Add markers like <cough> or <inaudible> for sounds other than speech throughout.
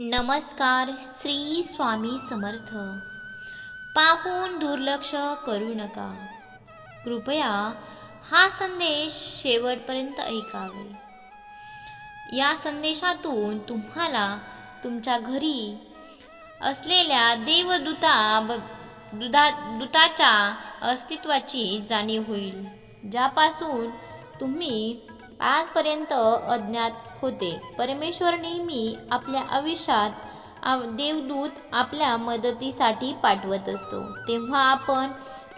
नमस्कार श्री स्वामी समर्थ. पाहून दुर्लक्ष करू नका. कृपया हा संदेश शेवटपर्यंत ऐकावे. या संदेशातून तुम्हाला तुमच्या घरी असलेल्या देवदूता ब- दुधा दूताच्या अस्तित्वाची जाणीव होईल ज्यापासून तुम्ही आजपर्यंत अज्ञात होते. परमेश्वर नेहमी आपल्या आयुष्यात देवदूत आपल्या मदतीसाठी पाठवत असतो. तेव्हा आपण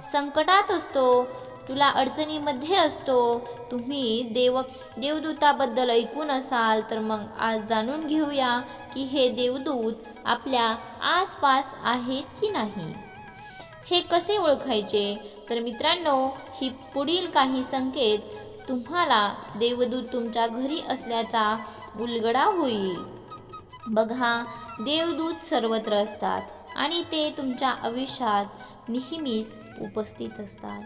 संकटात असतो तुला अडचणीमध्ये असतो तुम्ही देव देवदूताबद्दल ऐकून असाल तर मग आज जाणून घेऊया की हे देवदूत आपल्या आसपास आहेत की नाही. हे कसे ओळखायचे? तर मित्रांनो ही पुढील काही संकेत तुम्हाला देवदूत तुमच्या घरी असल्याचा उलगडा होईल. बघा देवदूत सर्वत्र असतात आणि ते तुमच्या आयुष्यात नेहमीच उपस्थित असतात.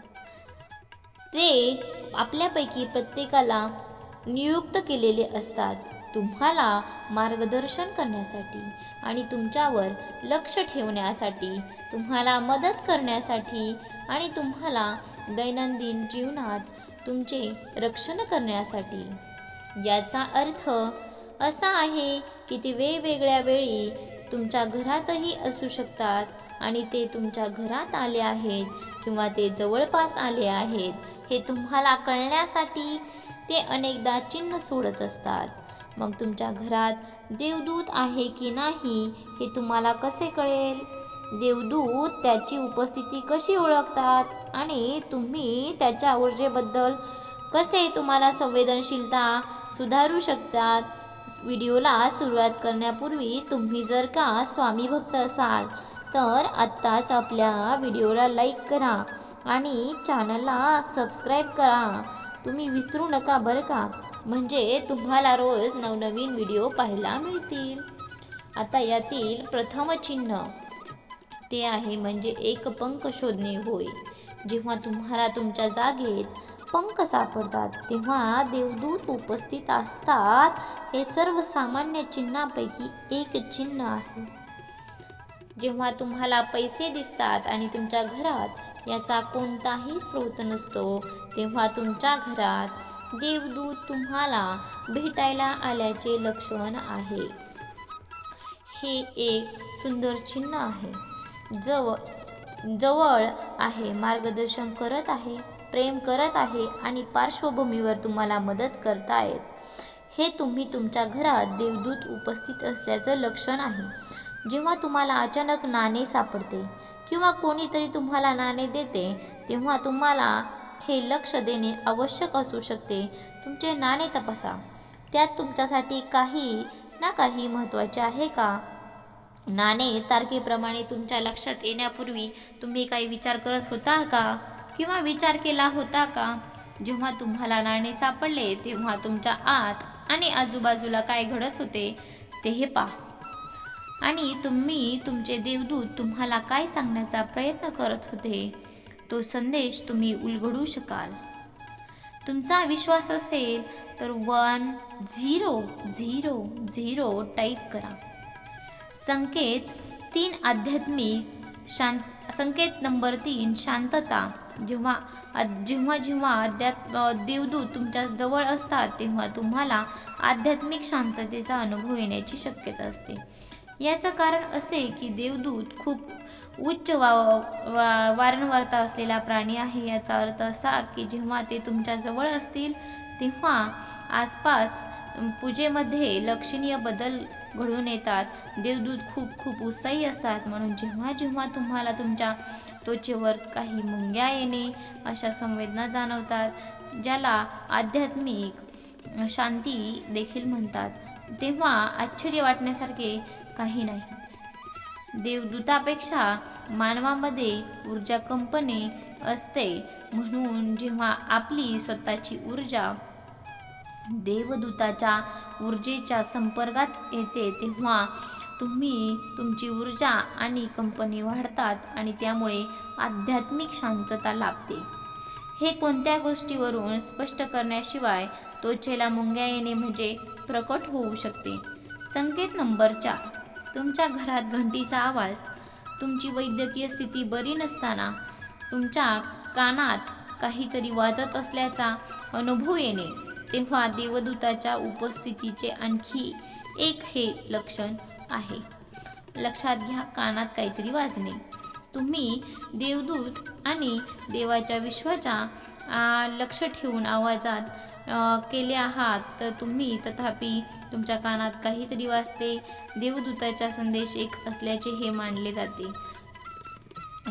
ते आपल्यापैकी प्रत्येकाला नियुक्त केलेले असतात तुम्हाला मार्गदर्शन करण्यासाठी आणि तुमच्यावर लक्ष ठेवण्यासाठी तुम्हाला मदत करण्यासाठी आणि तुम्हाला दैनंदिन जीवनात तुमचे रक्षण करण्यासाठी. याचा अर्थ असा आहे की ते वेगवेगळ्या वेळी तुमच्या घरातही असू शकतात आणि ते तुमच्या घरात आले आहेत किंवा ते जवळपास आले आहेत हे तुम्हाला कळण्यासाठी ते अनेकदा चिन्ह सोडत असतात. मग तुमच्या घरात देवदूत आहे की नाही हे तुम्हाला कसे कळेल? देवदूत त्याची उपस्थिती कशी ओळखतात? आणि तुम्ही त्याच्या ऊर्जेबद्दल कसे तुम्हाला संवेदनशीलता सुधारू शकतात? व्हिडिओला सुरुवात करण्यापूर्वी तुम्ही जर का स्वामी भक्त असाल तर आत्ताच आपल्या व्हिडिओला लाईक करा आणि चॅनलला सबस्क्राईब करा. तुम्ही विसरू नका बरं का? म्हणजे तुम्हाला रोज नवनवीन व्हिडिओ पाहायला मिळतील. आता यातील प्रथम चिन्ह. ते आहे म्हणजे एक पंख शोधणे होय. जेव्हा तुम्हाला तुमच्या जागेत पंख सापडतात तेव्हा देवदूत उपस्थित असतात. हे सर्वसामान्य चिन्हापैकी एक चिन्ह आहे. जेव्हा तुम्हाला पैसे दिसतात आणि तुमच्या घरात याचा कोणताही स्रोत नसतो तेव्हा तुमच्या घरात देवदूत तुम्हाला भेटायला आल्याचे लक्षण आहे. हे एक सुंदर चिन्ह आहे. जवळ जवळ आहे मार्गदर्शन करत आहे प्रेम करत आहे आणि पार्श्वभूमीवर तुम्हाला मदत करतायत हे तुम्ही तुमच्या घरात देवदूत उपस्थित असल्याचं लक्षण आहे. जेव्हा तुम्हाला अचानक नाणे सापडते किंवा कोणीतरी तुम्हाला नाणे देते तेव्हा तुम्हाला हे लक्ष देणे आवश्यक असू शकते. तुमचे नाणे तपासा. त्यात तुमच्यासाठी काही ना काही महत्त्वाचे आहे का? नाणे तारखेप्रमाणे तुमच्या लक्षात येण्यापूर्वी तुम्ही काही विचार करत होता का? किंवा विचार केला होता का? जेव्हा तुम्हाला नाणे सापडले तेव्हा तुमच्या आत आणि आजूबाजूला काय घडत होते ते हे पहा. आणि तुम्ही तुमचे देवदूत तुम्हाला काय सांगण्याचा प्रयत्न करत होते तो संदेश तुम्ही उलगडू शकाल. तुमचा विश्वास असेल तर one zero zero zero type करा. संकेत तीन आध्यात्मिक शांत संकेत नंबर तीन शांतता. जेव्हा जेव्हा जेव्हा अध्यात्म देवदूत तुमच्या जवळ असतात तेव्हा तुम्हाला आध्यात्मिक शांततेचा अनुभव येण्याची शक्यता असते. याचं कारण असे की देवदूत खूप उच्च वा वा वारंवारता असलेला प्राणी आहे. याचा अर्थ असा की जेव्हा ते तुमच्या जवळ असतील तेव्हा आसपास पूजेमध्ये लक्षणीय बदल घडून येतात. देवदूत खूप खूप उत्साही असतात. म्हणून जेव्हा जेव्हा तुम्हाला तुमच्या त्वचेवर काही मुंग्या येणे अशा संवेदना जाणवतात ज्याला आध्यात्मिक शांती देखील म्हणतात तेव्हा आश्चर्य वाटण्यासारखे काही नाही. देवदूतापेक्षा मानवामध्ये ऊर्जा कंपने असते. म्हणून जेव्हा आपली स्वतःची ऊर्जा देवदूताच्या ऊर्जेच्या संपर्कात येते तेव्हा तुम्ही तुमची ऊर्जा आणि कंपनी वाढतात आणि त्यामुळे आध्यात्मिक शांतता लाभते. हे कोणत्या गोष्टीवरून स्पष्ट करण्याशिवाय त्वचेला मुंग्या येणे म्हणजे प्रकट होऊ शकते? संकेत नंबर चार. तुमच्या घरात घंटीचा आवाज तुमची वैद्यकीय स्थिती बरी नसताना तुमच्या कानात काहीतरी वाजत असल्याचा अनुभव येणे. तेव्हा देवदूताच्या उपस्थितीचे आणखी एक हे लक्षण आहे. लक्षात घ्या कानात काहीतरी वाजणे. तुम्ही देवदूत आणि देवाच्या विश्वाच्या लक्ष ठेवून आवाजात केले आहात तर तुम्ही तथापि तुमच्या कानात काहीतरी वाजते. देवदूताचा संदेश एक असल्याचे हे मानले जाते.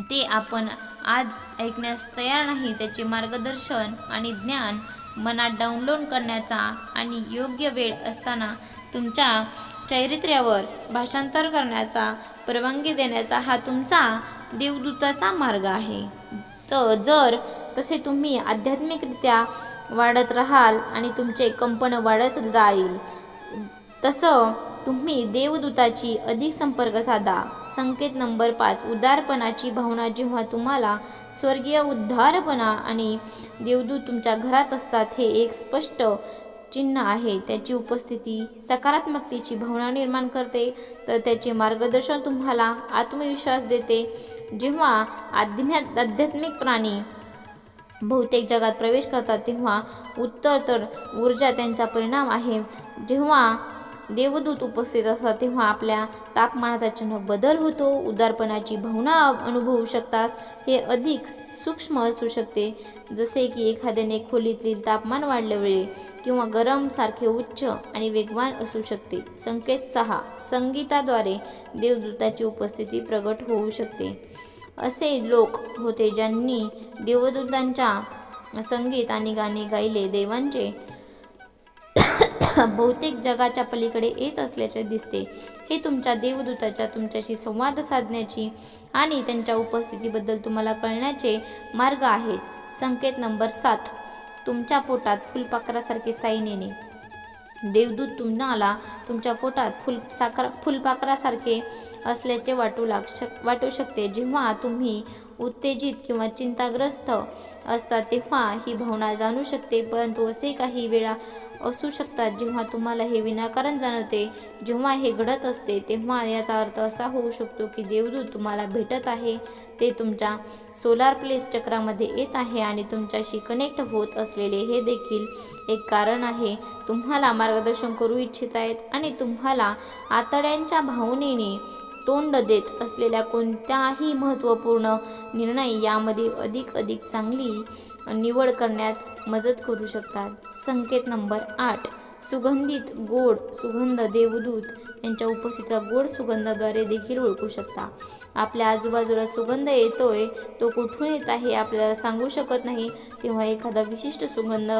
ते आपण आज ऐकण्यास तयार नाही त्याचे मार्गदर्शन आणि ज्ञान मनात डाउनलोड करण्याचा आणि योग्य वेळ असताना तुमच्या चैरित्र्यावर भाषांतर करण्याचा परवानगी देण्याचा हा तुमचा देवदूताचा मार्ग आहे. तर जर तसे तुम्ही आध्यात्मिकरित्या वाढत राहाल आणि तुमचे कंपन वाढत जाईल तसं तुम्ही देवदूताची अधिक संपर्क साधा. संकेत नंबर पाच उदारपणाची भावना जेव्हा तुम्हाला स्वर्गीय उद्धारपणा आणि देवदूत तुमच्या घरात असतात हे एक स्पष्ट चिन्ह आहे. त्याची उपस्थिती सकारात्मकतेची भावना निर्माण करते. तर त्याचे मार्गदर्शन तुम्हाला आत्मविश्वास देते. जेव्हा आध्या आध्यात्मिक प्राणी बहुतेक जगात प्रवेश करतात तेव्हा उत्तर तर ऊर्जा त्यांचा परिणाम आहे. जेव्हा देवदूत उपस्थित असतात तेव्हा आपल्या तापमानात अचानक बदल होतो. उदारपणाची भावना अनुभवू शकतात. हे अधिक सूक्ष्म असू शकते. जसे की एखाद्याने खोलीतील तापमान वाढल्यावेळी किंवा गरम सारखे उच्च आणि वेगवान असू शकते. संकेत सहा संगीताद्वारे देवदूताची उपस्थिती प्रगट होऊ शकते. असे लोक होते ज्यांनी देवदूतांच्या संगीत आणि गाणे गायले. देवांचे <coughs> बहुतेक जगाच्या पलीकडे येत असल्याचे दिसते. हे तुमच्या देवदूताच्या तुमच्याशी संवाद साधण्याची आणि त्यांच्या उपस्थितीबद्दल तुम्हाला कळण्याचे मार्ग आहेत. संकेत नंबर सात. तुमच्या पोटात फुलपाखरासारखे साईन येणे देवदूत तुम्हाला तुमच्या पोटात फुल साखर फुलपाखरासारखे असल्याचे वाटू लाग शक वाटू शकते. जेव्हा तुम्ही उत्तेजित किंवा चिंताग्रस्त असतात तेव्हा ही भावना जाणू शकते. परंतु असे काही वेळा असू शकतात जेव्हा तुम्हाला हे विनाकारण जाणवते. जेव्हा हे घडत असते तेव्हा याचा अर्थ असा होऊ शकतो की देवदूत तुम्हाला भेटत आहे. ते तुमच्या सोलार प्लेस चक्रामध्ये येत आहे आणि तुमच्याशी कनेक्ट होत असलेले हे देखील एक कारण आहे. तुम्हाला मार्गदर्शन करू इच्छित आहेत आणि तुम्हाला आतड्यांच्या भावनेने तोंड देत असलेल्या कोणत्याही महत्त्वपूर्ण निर्णय यामध्ये अधिक अधिक चांगली निवड करण्यात मदत करू शकतात. संकेत नंबर आठ. सुगंधित गोड सुगंध देवदूत यांच्या उपस्थितीचा गोड सुगंधाद्वारे देखील ओळखू शकता. आपल्या आजूबाजूला सुगंध येतोय तो कुठून येत आहे आपल्याला सांगू शकत नाही. तेव्हा एखादा विशिष्ट सुगंध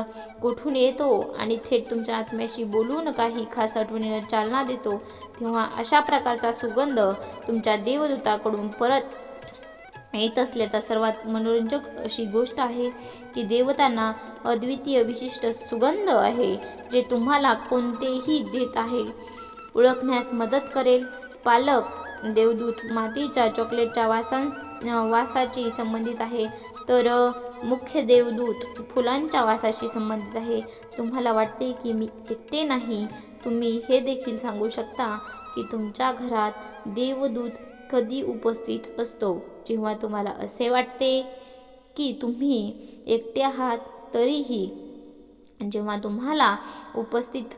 कुठून येतो आणि थेट तुमच्या आत्म्याशी बोलून काही खास आठवणीला चालना देतो. तेव्हा अशा प्रकारचा सुगंध तुमच्या देवदूताकडून परत येत असल्याचा सर्वात मनोरंजक अशी गोष्ट आहे की देवतांना अद्वितीय विशिष्ट सुगंध आहे जे तुम्हाला कोणतेही देत आहे. ओळखण्यास मदत करेल. पालक देवदूत मातीच्या चॉकलेटच्या वासांस वासाची संबंधित आहे. तर मुख्य देवदूत फुलांच्या वासाशी संबंधित आहे. तुम्हाला वाटते की मी एकटे नाही. तुम्ही हे देखील सांगू शकता की तुमच्या घरात देवदूत कधी उपस्थित असतो. जेव्हा तुम्हाला असे वाटते की तुम्ही एकटे आहात तरीही जेव्हा तुम्हाला उपस्थित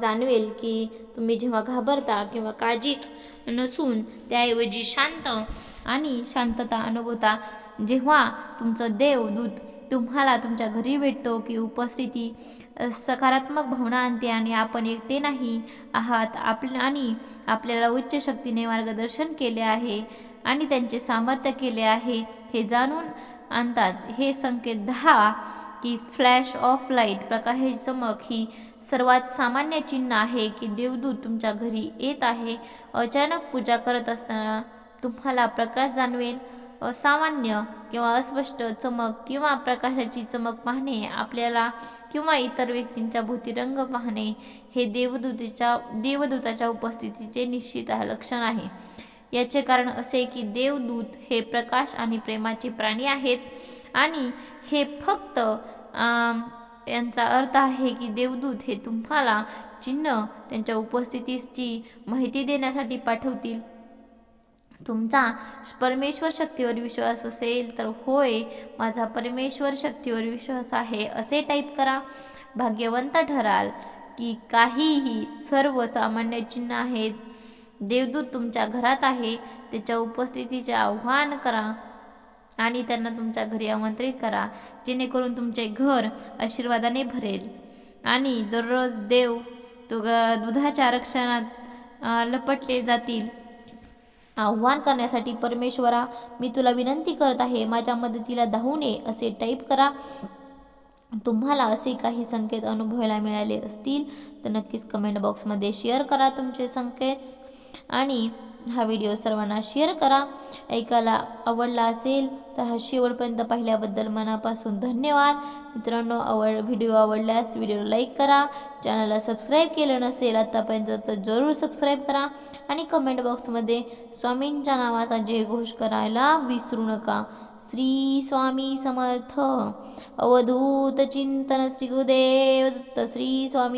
जाणवेल की तुम्ही जेव्हा घाबरता किंवा काळजीत नसून त्याऐवजी शांत आणि शांतता अनुभवता जेव्हा तुमचं देवदूत तुम्हाला तुमच्या घरी भेटतो की उपस्थिती सकारात्मक भावना आणते आणि आपण एकटे नाही आहात आपले आणि आपल्याला उच्च शक्तीने मार्गदर्शन केले आहे आणि त्यांचे सामर्थ्य केले आहे हे जाणून आणतात. हे संकेत दहा की फ्लॅश ऑफ लाइट प्रकाशाची चमक ही सर्वात सामान्य चिन्ह आहे की देवदूत तुमच्या घरी येत आहे. अचानक पूजा करत असताना तुम्हाला प्रकाश जाणवेल. असामान्य किंवा अस्पष्ट चमक किंवा प्रकाशाची चमक पाहणे आपल्याला किंवा इतर व्यक्तींच्या भूतिरंग पाहणे हे देवदूतीच्या देवदूताच्या उपस्थितीचे निश्चित लक्षण आहे. याचे कारण असे की देवदूत हे प्रकाश आणि प्रेमाचे प्राणी आहेत आणि हे फक्त यांचा अर्थ आहे की देवदूत हे तुम्हाला चिन्ह त्यांच्या उपस्थितीची माहिती देण्यासाठी पाठवतील. तुमचा परमेश्वर शक्तीवर विश्वास असेल तर होय माझा परमेश्वर शक्तीवर विश्वास आहे असे टाईप करा. भाग्यवंत ठराल की काहीही सर्व सामान्य चिन्ह आहेत. देवदूत तुमच्या घरात आहे त्याच्या उपस्थितीचे आव्हान करा आणि त्यांना तुमच्या घरी आमंत्रित करा जेणेकरून तुमचे घर आशीर्वादाने भरेल. आणि दररोज देव तो दुधाच्या आरक्षणात लपटले जातील. आव्हान करण्यासाठी परमेश्वरा मी तुला विनंती करत आहे माझ्या मदतीला धावून ये असे टाईप करा. तुम्हाला असे काही संकेत अनुभवायला मिळाले असतील तर नक्कीच कमेंट बॉक्समध्ये शेअर करा तुमचे संकेत. आणि हा व्हिडिओ सर्वांना शेअर करा. ऐकायला आवडला असेल तर हा शेवटपर्यंत पाहिल्याबद्दल मनापासून धन्यवाद. मित्रांनो आवड व्हिडिओ आवडल्यास व्हिडिओला लाईक करा. चॅनलला सबस्क्राईब केलं नसेल आत्तापर्यंत तर जरूर सबस्क्राईब करा. आणि कमेंट बॉक्समध्ये स्वामींच्या नावाचा जय घोष करायला विसरू नका. श्री स्वामी समर्थ. अवधूत चिंतन श्री गुरुदेव दत्त. श्री स्वामी